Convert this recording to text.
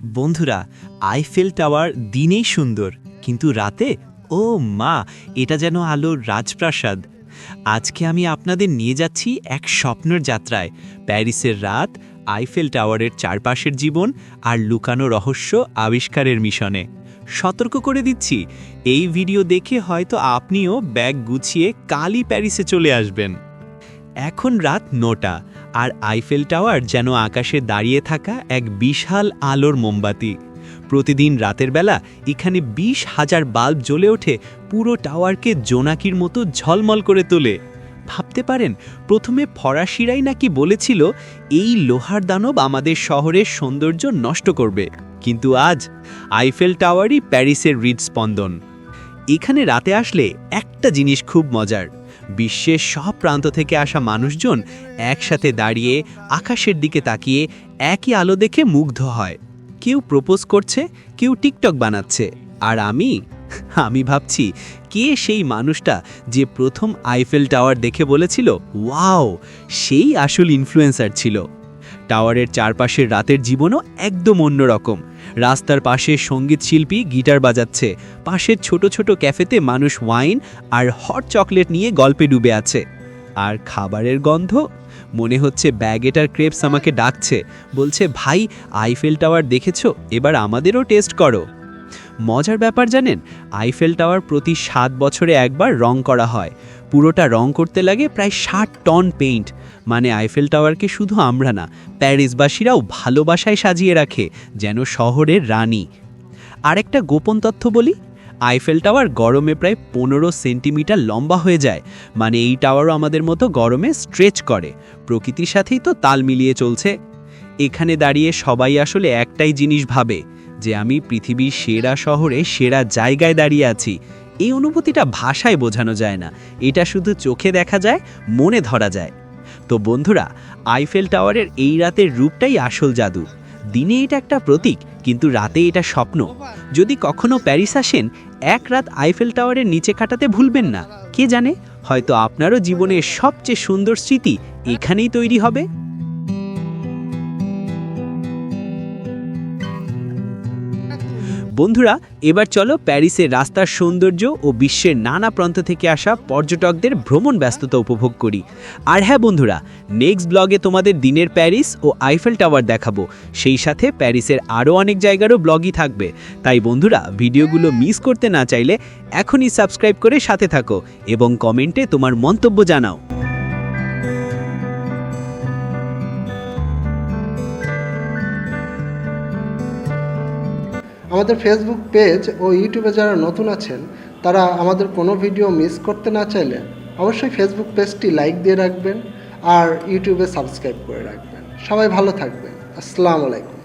বন্ধুরা Eiffel tower দিনেই সুন্দর, কিন্তু রাতে, ও মা, এটা যেন আলোর রাজপ্রাসাদ। আজকে আমি আপনাদের নিয়ে যাচ্ছি এক স্বপ্নের যাত্রায়। প্যারিসের রাত আইফেল টাওয়ারের চারপাশের জীবন আর লুকানো রহস্য আবিষ্কারের মিশনে। সতর্ক করে দিচ্ছি, এই ভিডিও দেখে হয়তো আপনিও ব্যাগ গুছিয়ে কালই প্যারিসে চলে আসবেন। এখন রাত নটা আর আইফেল টাওয়ার যেন আকাশে দাঁড়িয়ে থাকা এক বিশাল আলোর মোমবাতি। প্রতিদিন রাতের বেলা এখানে বিশ হাজার বাল্ব জ্বলে ওঠে পুরো টাওয়ারকে জোনাকির মতো ঝলমল করে তোলে। ভাবতে পারেন, প্রথমে ফরাসিরাই নাকি বলেছিল, এই লোহার দানব আমাদের শহরের সৌন্দর্য নষ্ট করবে। কিন্তু আজ আইফেল টাওয়ারই প্যারিসের হৃদস্পন্দন। এখানে রাতে আসলে একটা জিনিস খুব মজার। বিশ্বের সব প্রান্ত থেকে আসা মানুষজন একসাথে দাঁড়িয়ে আকাশের দিকে তাকিয়ে একই আলো দেখে মুগ্ধ হয়। কেউ প্রপোজ করছে, কেউ টিকটক বানাচ্ছে। আর আমি? আমি ভাবছি, কে সেই মানুষটা যে প্রথম আইফেল টাওয়ার দেখে বলেছিল, ওয়াও, সেই আসল ইনফ্লুয়েন্সার ছিল টাওয়ারের চারপাশের রাতের জীবনও একদম অন্যরকম। রাস্তার পাশে সংগীত শিল্পী গিটার বাজাচ্ছে। পাশের ছোট ছোট ক্যাফেতে মানুষ ওয়াইন আর হট চকলেট নিয়ে গল্পে ডুবে আছে। আর খাবারের গন্ধ? মনে হচ্ছে ব্যাগেটার ক্রেপস আমাকে ডাকছে। বলছে, ভাই, আইফেল টাওয়ার দেখেছ? এবার আমাদেরও টেস্ট করো। মজার ব্যাপার জানেন, আইফেল টাওয়ার প্রতি সাত বছরে একবার রং করা হয়। পুরোটা রং করতে লাগে প্রায় ষাট টন পেইন্ট মানে আইফেল টাওয়ারকে শুধু আমরা না প্যারিসবাসীরাও ভালোবাসায় সাজিয়ে রাখে, যেন শহরের রানী। আরেকটা গোপন তথ্য বলি আইফেল টাওয়ার গরমে প্রায় পনেরো সেন্টিমিটার লম্বা হয়ে যায়। মানে এই টাওয়ারও আমাদের মতো গরমে স্ট্রেচ করে। প্রকৃতির সাথেই তো তাল মিলিয়ে চলছে। এখানে দাঁড়িয়ে সবাই আসলে একটাই জিনিস ভাবে, যে আমি পৃথিবীর সেরা শহরে সেরা জায়গায় দাঁড়িয়ে আছি। এই অনুভূতিটা ভাষায় বোঝানো যায় না। এটা শুধু চোখে দেখা যায়, মনে ধরা যায়। তো বন্ধুরা আইফেল টাওয়ারের এই রাতের রূপটাই আসল জাদু। দিনে এটা একটা প্রতীক, কিন্তু রাতে এটা স্বপ্ন। যদি কখনো প্যারিস আসেন, এক রাত আইফেল টাওয়ারের নিচে কাটাতে ভুলবেন না। কে জানে? হয়তো আপনারও জীবনের সবচেয়ে সুন্দর স্মৃতি এখানেই তৈরি হবে। বন্ধুরা, এবার চলো প্যারিসের রাস্তার সৌন্দর্য ও বিশ্বের নানা প্রান্ত থেকে আসা পর্যটকদের ভ্রমণ ব্যস্ততা উপভোগ করি। আর হ্যাঁ বন্ধুরা নেক্সট ব্লগে তোমাদের দিনের প্যারিস ও আইফেল টাওয়ার দেখাবো। সেই সাথে প্যারিসের আরও অনেক জায়গারও ব্লগই থাকবে। তাই বন্ধুরা, ভিডিওগুলো মিস করতে না চাইলে এখনই সাবস্ক্রাইব করে সাথে থাকো এবং কমেন্টে তোমার মন্তব্য জানাও। আমাদের ফেসবুক পেজ ও ইউটিউবে যারা নতুন আছেন, তারা আমাদের কোনো ভিডিও মিস করতে না চাইলে অবশ্যই ফেসবুক পেজটি লাইক দিয়ে রাখবেন আর ইউটিউবে সাবস্ক্রাইব করে রাখবেন। সবাই ভালো থাকবেন। আসসালামু আলাইকুম।